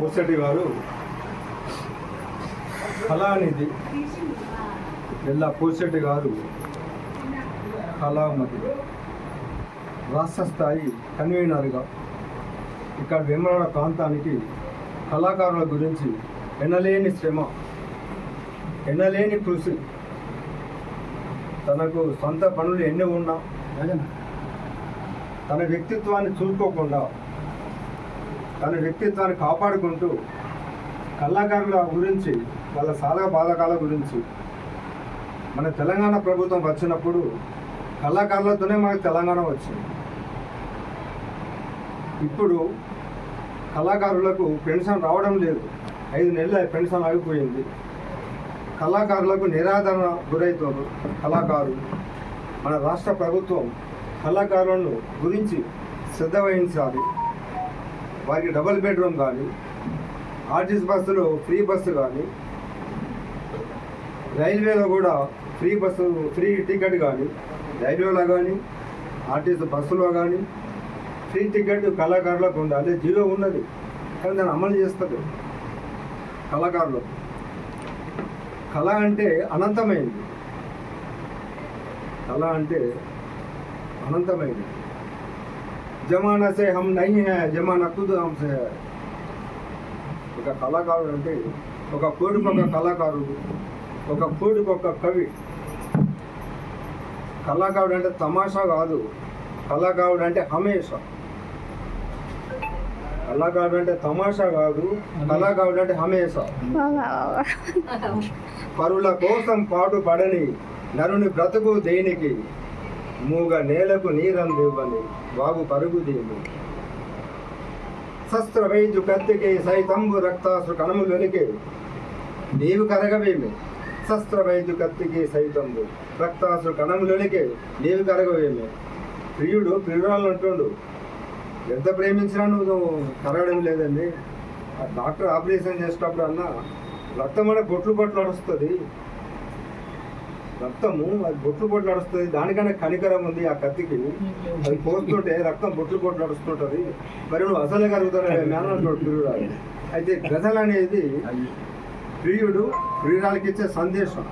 ముసటి గారు కళానిధి ఎల్లా పూసటి గారు కళామతి. రాష్ట్ర స్థాయి కన్వీనర్గా ఇక్కడ వేమరాడ ప్రాంతానికి కళాకారుల గురించి ఎనలేని శ్రమ ఎనలేని కృషి. తనకు సొంత పనులు ఎన్ని ఉన్నా తన వ్యక్తిత్వాన్ని చూసుకోకుండా తన వ్యక్తిత్వాన్ని కాపాడుకుంటూ కళాకారుల గురించి వాళ్ళ సాధక బాధకాల గురించి మన తెలంగాణ ప్రభుత్వం వచ్చినప్పుడు కళాకారులతోనే మనకు తెలంగాణ వచ్చింది. ఇప్పుడు కళాకారులకు పెన్షన్ రావడం లేదు. ఐదు నెలల పెన్షన్ ఆగిపోయింది. కళాకారులకు నిరాదరణ గురవుతారు కళాకారులు. మన రాష్ట్ర ప్రభుత్వం కళాకారులను గురించి శ్రద్ధ వహించాలి. వారికి డబుల్ బెడ్రూమ్ కానీ ఆర్టీసీ బస్సులో ఫ్రీ బస్సు కానీ రైల్వేలో కూడా ఫ్రీ బస్సు ఫ్రీ టికెట్ కానీ రైల్వేలో కానీ ఆర్టీసీ బస్సులో కానీ ఫ్రీ టికెట్ కళాకారులకు ఉండాలి. జీవో ఉన్నది. కానీ దాన్ని అమలు చేస్తారు కళాకారులు. కళ అంటే అనంతమైంది. కళ అంటే అనంతమైంది. జమానా సే హమ్ నై హై జమానా ఖుద్ హమ్సే హై. ఒక కళాకారుడు అంటే ఒక కోడికి కళాకారుడు ఒక కోడికి కవి. కళాకారుడు అంటే తమాషా కాదు. కళాకారుడు అంటే హమేష. కళాకారుడు అంటే తమాషా కాదు. కళాకారుడు అంటే హమేష. పరుల కోసం పాటు పడని నరుని బ్రతుకు దేనికి? మూగ నేలకు నీరందివ్వని బాగు పరుగు శస్త్ర వైద్యు కత్తికి సైతంబు రక్తాసు కణములొనికి నీవు కరగవేమి? శస్త్ర వైద్యు కత్తికి సైతంబు రక్తాసు కణములొనికి నీవు కరగవేమి? ప్రియుడు ప్రియురాలు అంటుండు ఎంత ప్రేమించినా నువ్వు కరగడం లేదండి. ఆ డాక్టర్ ఆపరేషన్ చేసేటప్పుడు అన్న రక్తం అనే బొట్లు బొట్లు నడుస్తుంది. రక్తము అది బొట్లు బొట్లు నడుస్తుంది దానికన్నా కనికరం ఉంది ఆ కత్తికి. అది కోస్తుంటే రక్తం బొట్లు బొట్లు నడుస్తుంటది. మరి నువ్వు అసలే మేనడు ప్రియుడు అయితే గజల్ అనేది ప్రియుడు ప్రియురాలకి ఇచ్చే సందేశం.